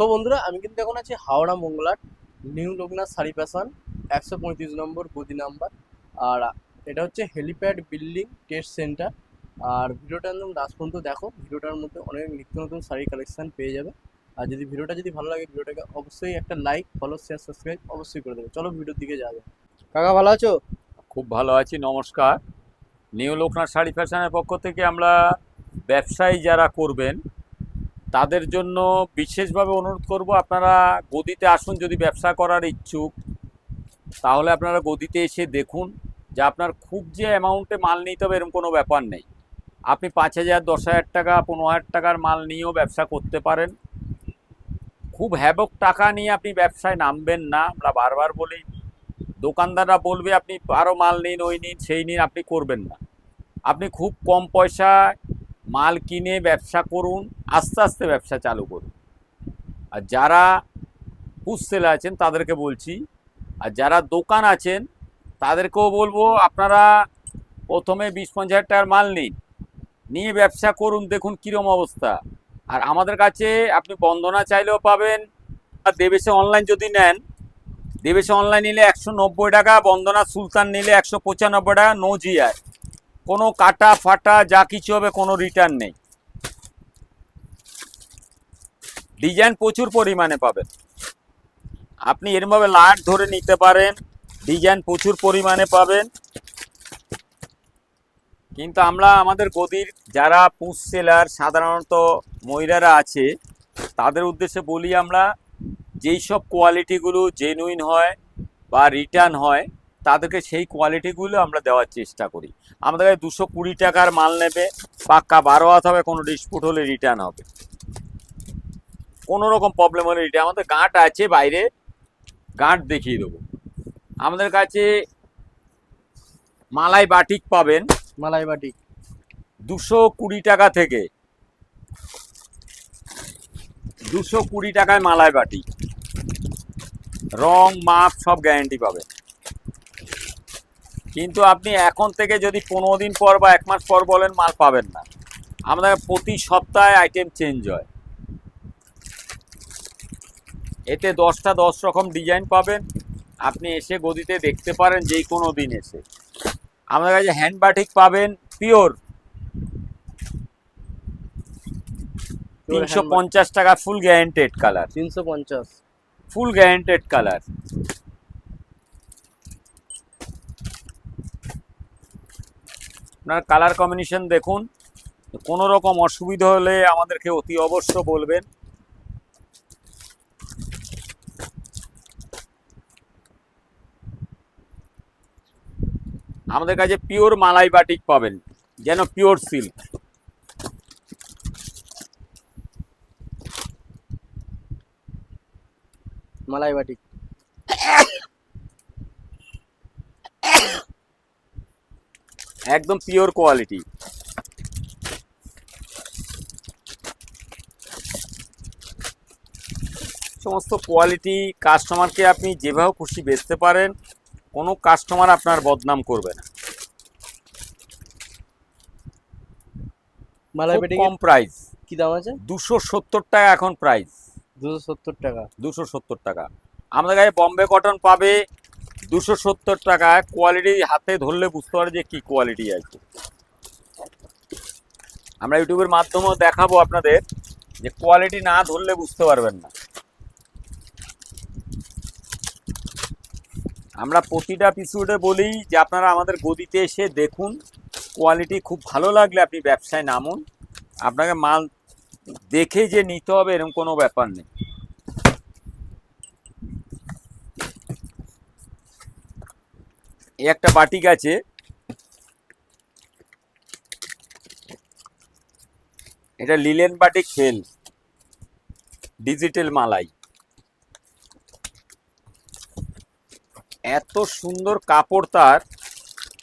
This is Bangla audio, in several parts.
সো বন্ধুরা আমি কিন্তু এখন আছি হাওড়া মঙ্গলার নিউ লোকনাথ শাড়ি ফ্যাশন একশো পঁয়ত্রিশ নম্বর গদি নাম্বার। আর এটা হচ্ছে হেলিপ্যাড বিল্ডিং টেস্ট সেন্টার। আর ভিডিওটা একদম লাস্ট পর্যন্ত দেখো ভিডিওটার মধ্যে অনেক নিত্য নতুন শাড়ি কালেকশান পেয়ে যাবে। আর যদি ভিডিওটা যদি ভালো লাগে ভিডিওটাকে অবশ্যই একটা লাইক ফলো শেয়ার সাবস্ক্রাইব অবশ্যই করে দেবে। চলো ভিডিওর দিকে যাবে কাকা ভালো আছো? খুব ভালো আছি নমস্কার। নিউ লোকনাথ শাড়ি ফ্যাশনের পক্ষ থেকে আমরা ব্যবসায়ী যারা করবেন তাদের জন্য বিশেষভাবে অনুরোধ করব, আপনারা গদিতে আসুন যদি ব্যবসা করার ইচ্ছুক। তাহলে আপনারা গদিতে এসে দেখুন যে আপনার খুব যে অ্যামাউন্টে মাল নিতে হবে এরকম কোনো ব্যাপার নেই। আপনি পাঁচ হাজার, দশ হাজার টাকা, পনেরো হাজার টাকার মাল নিয়েও ব্যবসা করতে পারেন। খুব হ্যাবক টাকা নিয়ে আপনি ব্যবসায় নামবেন না, আমরা বারবার বলি, দোকানদাররা বলবে, আপনি আরও মাল নিন, ওই নিন, সেই নিন, আপনি করবেন না। আপনি খুব কম পয়সায় মাল কিনে ব্যবসা করুন, আস্তে আস্তে ব্যবসা চালু করুন। আর যারা সেলার আছেন, তাদেরকে বলছি, আর যারা দোকান আছেন, তাদেরকেও বলব, আপনারা প্রথমে বিশ পঞ্চাশ টাকার মাল নিন। নিয়ে ব্যবসা করুন, দেখুন কীরকম অবস্থা। আর আমাদের কাছে আপনি বন্দনা চাইলেও পাবেন, আর দেবেশে অনলাইন যদি নেন, দেবেশে অনলাইন নিলে একশো নব্বই টাকা, বন্দনা সুলতান নিলে একশো পঁচানব্বই টাকা নো জিআর কোনো কাটা ফাটা যা কিছু হবে, কোনো রিটার্ন নেই। ডিজাইন প্রচুর পরিমাণে পাবেন। আপনি এরমভাবে লাট ধরে নিতে পারেন ডিজাইন প্রচুর পরিমাণে পাবেন। কিন্তু আমরা, আমাদের গদির যারা পুষ সেলার, সাধারণত মহিলারা আছে, তাদের উদ্দেশ্যে বলি আমরা যেই সব কোয়ালিটিগুলো জেনুইন হয় বা রিটার্ন হয় তাদেরকে সেই কোয়ালিটিগুলো আমরা দেওয়ার চেষ্টা করি। আমাদের কাছে দুশো কুড়ি টাকার মাল নেবে পাক্কা বারো হাত হবে কোনো ডিসপুট হলে রিটার্ন হবে। কোনো রকম প্রবলেম হলে রিটার্ন আমাদের গাঁট আছে বাইরে গাঁট দেখিয়ে দেবো। আমাদের কাছে মালাই বাটিক পাবেন। মালাই বাটিক দুশো কুড়ি টাকা থেকে দুশো কুড়ি টাকায় মালাই বাটি রং মাপ সব গ্যারেন্টি পাবেন। কিন্তু আপনি এখন থেকে যদি পনেরো দিন পর বা এক মাস পর বলেন মাল পাবেন না। আমাদের প্রতি সপ্তাহে আইটেম চেঞ্জ হয়। এতে দশটা দশ রকম ডিজাইন পাবেন। আপনি এসে গদিতে দেখতে পারেন যেই কোনো দিন এসে। আমাদের কাছে হ্যান্ড বাটিক পাবেন পিওর তিনশো পঞ্চাশ টাকা ফুল গ্যারেন্টেড কালার তিনশো পঞ্চাশ। ফুল গ্যারেন্টেড কালার আপনার কালার কম্বিনেশন দেখুন। কোনো রকম অসুবিধা হলে আমাদেরকে অতি অবশ্য বলবেন। আমাদের কাছে পিওর মালাই বাটিক পাবেন, যেন পিওর সিল্ক মালাই বাটি একদম পিওর কোয়ালিটি সমস্ত কোয়ালিটি কাস্টমারকে আপনি যেভাবে খুশি বেচতে পারেন কোনো কাস্টমার আপনার বদনাম করবে না। কম প্রাইস কি দাম আছে? দুশো সত্তর টাকা এখন প্রাইস দুশো সত্তর টাকা। দুশো সত্তর টাকা। আমাদের কাছে বম্বে কটন পাবে। দুশো সত্তর টাকায় কোয়ালিটি হাতে ধরলে বুঝতে পারে যে কি কোয়ালিটি আছে। আমরা ইউটিউবের মাধ্যমেও দেখাবো আপনাদের যে কোয়ালিটি না ধরলে বুঝতে পারবেন না। আমরা প্রতিটা এপিসোডে বলি যে আপনারা আমাদের গদিতে এসে দেখুন কোয়ালিটি খুব ভালো লাগলে আপনি ব্যবসায় নামুন। আপনাকে মাল দেখে যে নিতে হবে এরকম কোনো ব্যাপার নেই। এই একটা বাটিক আছে এটা লিলেন বাটিক ফেল ডিজিটাল মালাই। এত সুন্দর কাপড় তার,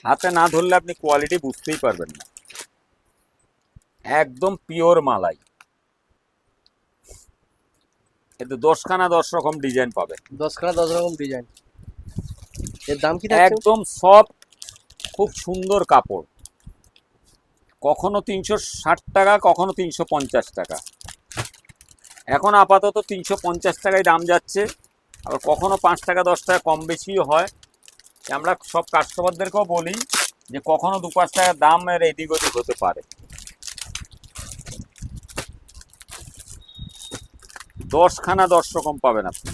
হাতে না ধরলে আপনি কোয়ালিটি বুঝতেই পারবেন না। একদম পিওর মালাই। এতে দশখানা দশ রকম ডিজাইন পাবেন। দশখানা দশ রকম ডিজাইন এর দাম কি একদম সফট খুব সুন্দর কাপড়। কখনো তিনশো ষাট টাকা, কখনো তিনশো পঞ্চাশ টাকা। এখন আপাতত তিনশো পঞ্চাশ টাকায় দাম যাচ্ছে। আবার কখনো পাঁচ টাকা, দশ টাকা কম বেশিও হয়। আমরা সব কাস্টমারদেরকেও বলি যে কখনো দু পাঁচ টাকা দাম এদিক ওদিক হতে পারে। দশখানা দশ রকম পাবেন আপনি।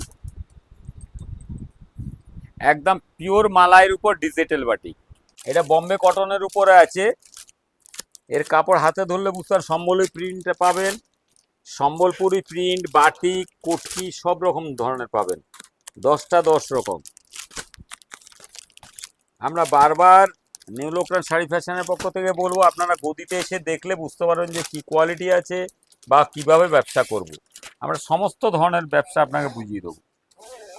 একদম পিওর মালাইয়ের উপর ডিজিটাল বাটি। এটা বম্বে কটনের উপরে আছে। এর কাপড় হাতে ধরলে বুঝতে পার সম্বলপুরি প্রিন্টটা পাবেন। সম্বলপুরি প্রিন্ট বাটিক কটকি, সব রকম ধরনের পাবেন। দশটা দশ রকম। আমরা বারবার নিউ লোকরান শাড়ি ফ্যাশনের পক্ষ থেকে বলব, আপনারা গদিতে এসে দেখলে বুঝতে পারবেন যে কি কোয়ালিটি আছে বা কীভাবে ব্যবসা করব। আমরা সমস্ত ধরনের ব্যবসা আপনাকে বুঝিয়ে দেবো।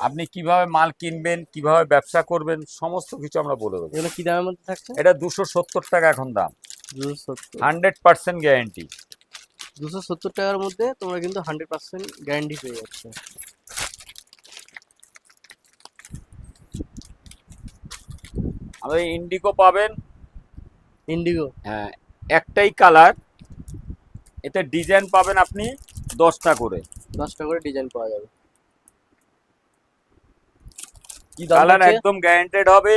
আপনি কীভাবে মাল কিনবেন কীভাবে ব্যবসা করবেন সমস্ত কিছু আমরা বলে দেবো। এগুলো কি দামের মধ্যে থাকছে? এটা দুশো সত্তর টাকা এখন দাম। Hundred percent guarantee. দুশো সত্তর টাকার মধ্যে তোমরা কিন্তু হান্ড্রেড পার্সেন্ট গ্যারান্টি পেয়ে যাচ্ছে। আমাদের ইন্ডিগো পাবেন। ইন্ডিগো? হ্যাঁ একটাই কালার। এতে ডিজাইন পাবেন আপনি দশটা করে। দশটা করে ডিজাইন পাওয়া যাবে। কালার একদম গ্যারান্টেড হবে।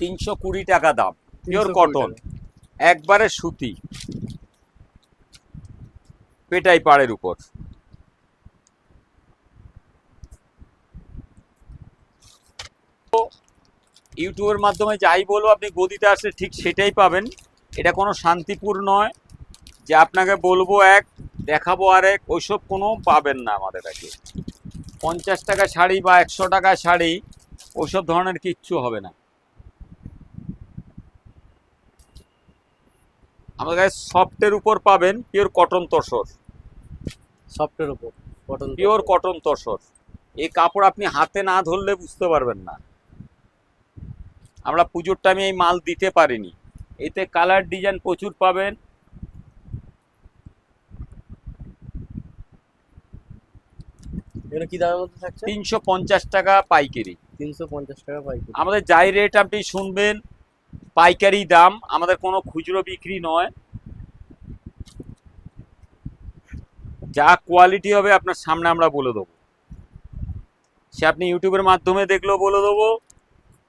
তিনশো কুড়ি টাকা দাম। পিওর কটন একবারে সুতি। পেটাই পাড়ের উপর। ইউটিউবের মাধ্যমে যাই বলব আপনি গদিতে আসলে ঠিক সেটাই পাবেন। এটা কোনো শান্তিপুর নয়। যে আপনাকে বলব এক দেখাবো আরেক ওইসব কোনো পাবেন না আমাদের কাছে। পঞ্চাশ টাকা শাড়ি বা একশো টাকা শাড়ি ওইসব ধরনের কিচ্ছু হবে না। আমাদের কাছে সফটের উপর পাবেন পিওর কটন তসর। সফটের উপর কটন পিওর কটন তসর। এই কাপড় আপনি হাতে না ধরলে বুঝতে পারবেন না। আমরা পুজোর টাইমে এই মাল দিতে পারিনি। এতে কালার ডিজাইন প্রচুর পাবেন। এগুলো কি দামের মধ্যে থাকছে? তিনশো পঞ্চাশ টাকা পাইকারি। তিনশো পঞ্চাশ টাকা পাইকারি। আমাদের যাই রেট আপনি শুনবেন পাইকারি দাম আমাদের কোনো খুচরো বিক্রি নয়। যা কোয়ালিটি হবে আপনার সামনে আমরা বলে দেবো। সে আপনি ইউটিউবের মাধ্যমে দেখলেও বলে দেবো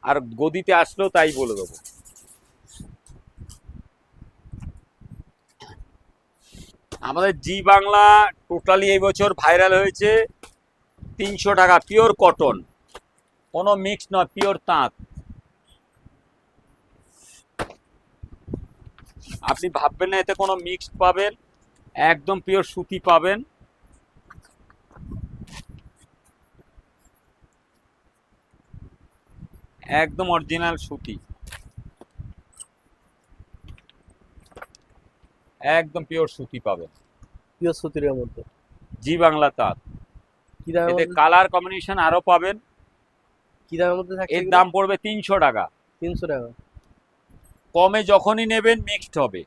আর গদিতে আসলেও তাই বলে দেবো। আমাদের জি বাংলা টোটালি এই বছর ভাইরাল হয়েছে। তিনশো টাকা পিওর কটন কোনো মিক্স নয় পিওর তাঁত। আপনি ভাববেন না এতে কোনো মিক্সড পাবেন। একদম পিওর সুতি পাবেন। একদম অরিজিনাল সুতি। একদম পিওর সুতি পাবেন। পিওর সুতির মধ্যে। জি বাংলা তাঁত। কি এতে মধ্যে? কালার কম্বিনেশন আরও পাবেন। কি দামের মধ্যে থাকছে এর দাম পড়বে তিনশো টাকা। তিনশো টাকা। কমে যখনই নেবেন মিক্সড হবে।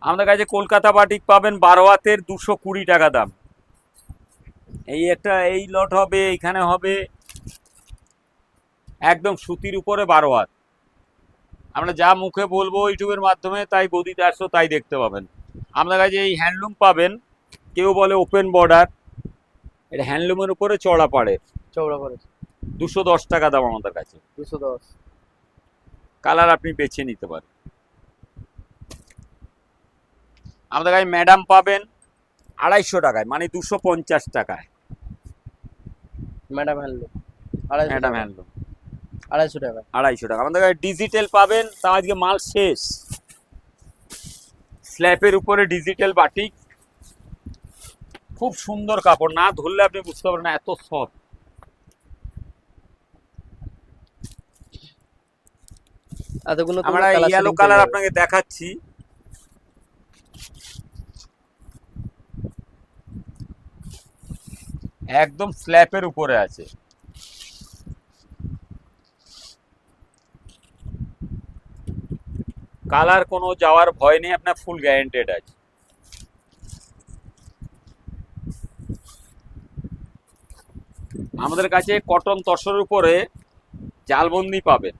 আমাদের কাছে কলকাতা বাটিক পাবেন বারো হাতের দুশো কুড়ি টাকা দাম। এই একটা এই লট হবে এইখানে হবে। একদম সুতির উপরে বারো হাত আমরা যা মুখে বলব ইউটিউবের মাধ্যমে তাই গদিতে আসো তাই দেখতে পাবেন। আমাদের কাছে এই হ্যান্ডলুম পাবেন। কেউ বলে ওপেন বর্ডার এটা হ্যান্ডলুমের উপরে চড়া পাড়ের চৌড়া করে দুশো দশ টাকা দাম আমাদের কাছে। দুশো দশ। কালার আপনি বেছে নিতে পারেন। আমাদের কাছে ম্যাডাম পাবেন আড়াইশো টাকায় মানে দুশো পঞ্চাশ টাকায়। Madam handloom. আড়াইশো ম্যাডাম হ্যান্ডলুম। আড়াইশো টাকা আড়াইশো টাকা। আমাদের কাছে ডিজিটাল পাবেন তা আজকে মাল শেষ। স্ল্যাপের উপরে ডিজিটাল বাটিক। খুব সুন্দর কাপড় না ধরলে আপনি বুঝতে পারবেন না এত সফট আমরা ইয়েলো কালার যাবে। আপনাকে দেখাচ্ছি। একদম স্ল্যাপের উপরে আছে। কালার কোনো যাওয়ার ভয় নেই আপনার ফুল গ্যারেন্টেড আছে। আমাদের কাছে কটন তসরের উপরে জালবন্দি পাবেন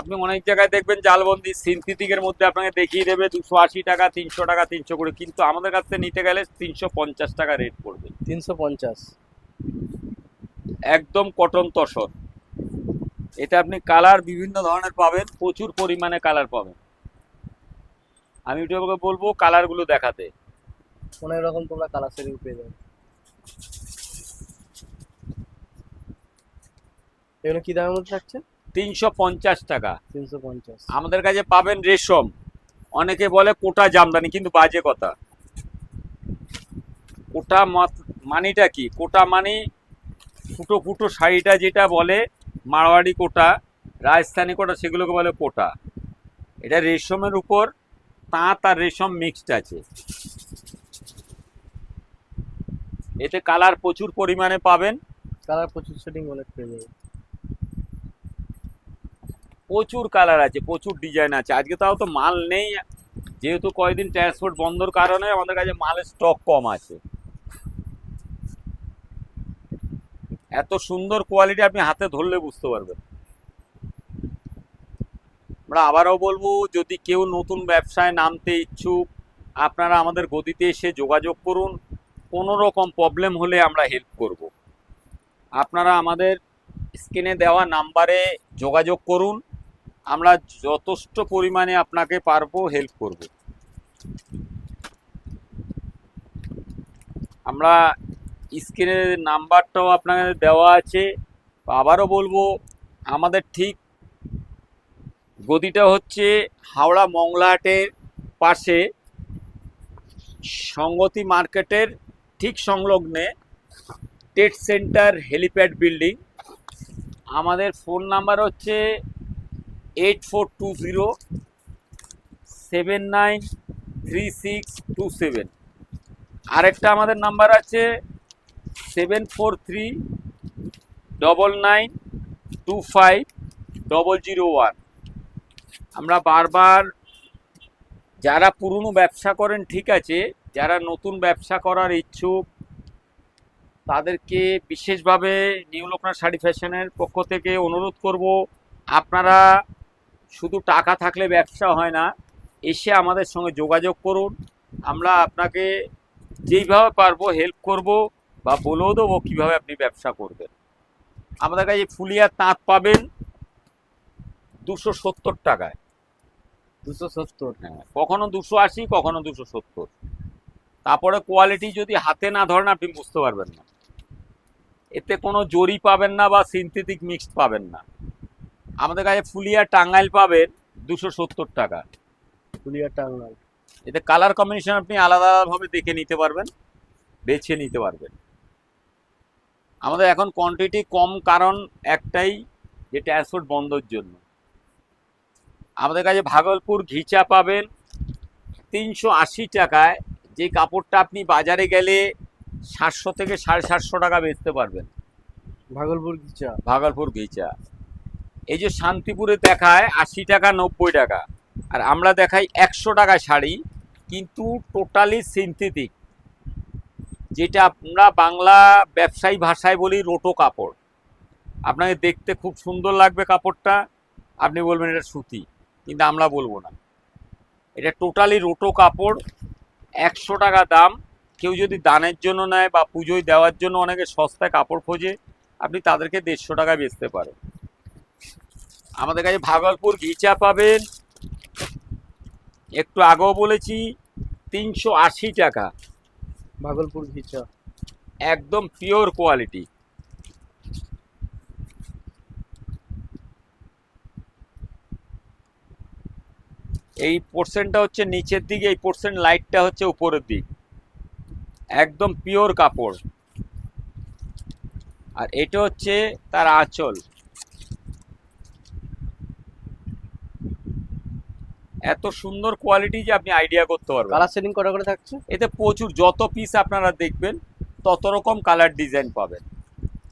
আপনি অনেক জায়গায় দেখবেন জালবন্দি সিনথেটিকের মধ্যে আপনাকে দেখিয়ে দেবে দুশো আশি টাকা তিনশো টাকা তিনশো করে। কিন্তু আমাদের কাছ থেকে নিতে গেলে তিনশো পঞ্চাশ টাকা রেট পড়বে। তিনশো পঞ্চাশ। একদম কটন তসর। এটা আপনি কালার বিভিন্ন ধরনের পাবেন প্রচুর পরিমাণে কালার পাবেন। আমি ওটাকে বলব কালারগুলো দেখাতে। অনেক রকম তোমরা কালার শেডিং পেয়ে যাবে। এগুলো কি দামের মধ্যে থাকছে? তিনশো পঞ্চাশ টাকা। তিনশো পঞ্চাশ। আমাদের কাছে পাবেন রেশম। অনেকে বলে কোটা জামদানি কিন্তু বাজে কথা। কোটা মানিটা কি? কোটা মানি ফুটো ফুটো শাড়িটা যেটা বলে মারোয়াড়ি কোটা রাজস্থানি কোটা সেগুলোকে বলে কোটা। এটা রেশমের উপর তাঁত আর রেশম মিক্সড আছে। এতে কালার প্রচুর পরিমাণে পাবেন। কালার প্রচুর শেডিং অনেক পেয়ে যাবে প্রচুর কালার আছে, প্রচুর ডিজাইন আছে। আজকে তাও তো মাল নেই। যেহেতু কয়েকদিন ট্রান্সপোর্ট বন্ধর কারণে আমাদের কাছে মালের স্টক কম আছে। এত সুন্দর কোয়ালিটি আপনি হাতে ধরলে বুঝতে পারবেন। আমরা আবারও বলব, যদি কেউ নতুন ব্যবসায় নামতে ইচ্ছুক, আপনারা আমাদের গদিতে এসে যোগাযোগ করুন। কোনো রকম প্রবলেম হলে আমরা হেল্প করব। আপনারা আমাদের স্ক্রিনে দেওয়া নাম্বারে যোগাযোগ করুন। আমরা যথেষ্ট পরিমাণে আপনাকে পারব হেল্প করব। আমরা স্ক্রিনের নাম্বারটাও আপনাদের দেওয়া আছে। আবারও বলব, আমাদের ঠিক গদিটা হচ্ছে হাওড়া মংলাহাটের পাশে সঙ্গতি মার্কেটের ঠিক সংলগ্নে টেট সেন্টার হেলিপ্যাড বিল্ডিং। আমাদের ফোন নাম্বার হচ্ছে eight four two zero seven nine three six two seven আরেকটা আমাদের নাম্বার আছে seven four three double nine two five double zero one আমরা বারবার যারা পুরনো ব্যবসা করেন, ঠিক আছে, যারা নতুন ব্যবসা করার ইচ্ছুক, তাদেরকে বিশেষভাবে নিউ লোকনাথ শাড়ি ফ্যাশনের পক্ষ থেকে অনুরোধ করব, আপনারা শুধু টাকা থাকলে ব্যবসা হয় না এসে আমাদের সঙ্গে যোগাযোগ করুন। আমরা আপনাকে যেইভাবে পারব হেল্প করব বা বলেও দেবো কীভাবে আপনি ব্যবসা করবেন। আমাদের কাছে ফুলিয়ার তাঁত পাবেন দুশো সত্তর টাকায়। দুশো সত্তর? হ্যাঁ কখনো দুশো আশি কখনো দুশো সত্তর। তারপরে কোয়ালিটি যদি হাতে না ধরেন আপনি বুঝতে পারবেন না। এতে কোনো জরি পাবেন না বা সিনথেটিক মিক্সড পাবেন না। আমাদের কাছে ফুলিয়া টাঙ্গাইল পাবেন দুশো সত্তর টাকা। পুলিয়া টাঙ্গাইল। এতে কালার কম্বিনেশন আপনি আলাদা আলাদাভাবে দেখে নিতে পারবেন বেছে নিতে পারবেন। আমাদের এখন কোয়ান্টিটি কম কারণ একটাই যে ট্রান্সপোর্ট বন্ধর জন্য। আমাদের কাছে ভাগলপুর ঘিচা পাবেন তিনশো আশি টাকায়। যে কাপড়টা আপনি বাজারে গেলে সাতশো থেকে সাড়ে সাতশো টাকা বেচতে পারবেন। ভাগলপুর ঘিচা। ভাগলপুর ঘিচা। এই যে শান্তিপুরে দেখায় আশি টাকা, নব্বই টাকা। আর আমরা দেখাই একশো টাকা শাড়ি, কিন্তু টোটালি সিনথেটিক যেটা আমরা বাংলা ব্যবসায়ী ভাষায় বলি রোটো কাপড়। আপনাকে দেখতে খুব সুন্দর লাগবে কাপড়টা। আপনি বলবেন এটা সুতি, কিন্তু আমরা বলব না। এটা টোটালি রোটো কাপড়, একশো টাকা দাম। কেউ যদি দানের জন্য নেয় বা পুজোয় দেওয়ার জন্য অনেকে সস্তায় কাপড় খোঁজে, আপনি তাদেরকে দেড়শো টাকায় বেচতে পারেন। আমাদের কাছে ভাগলপুর ঘিচা পাবেন। একটু আগেও বলেছি তিনশো আশি টাকা। ভাগলপুর গিচা একদম পিওর কোয়ালিটি এই পোর্শনটা হচ্ছে নিচের দিকে এই পোর্শন লাইটটা হচ্ছে উপরের দিক। একদম পিওর কাপড়। আর এটা হচ্ছে তার আঁচল। এত সুন্দর কোয়ালিটি যে আপনি আইডিয়া করতে পারবেন। কালার শেডিং কটা করে থাকছে? এতে প্রচুর যত পিস আপনারা দেখবেন তত রকম কালার ডিজাইন পাবেন।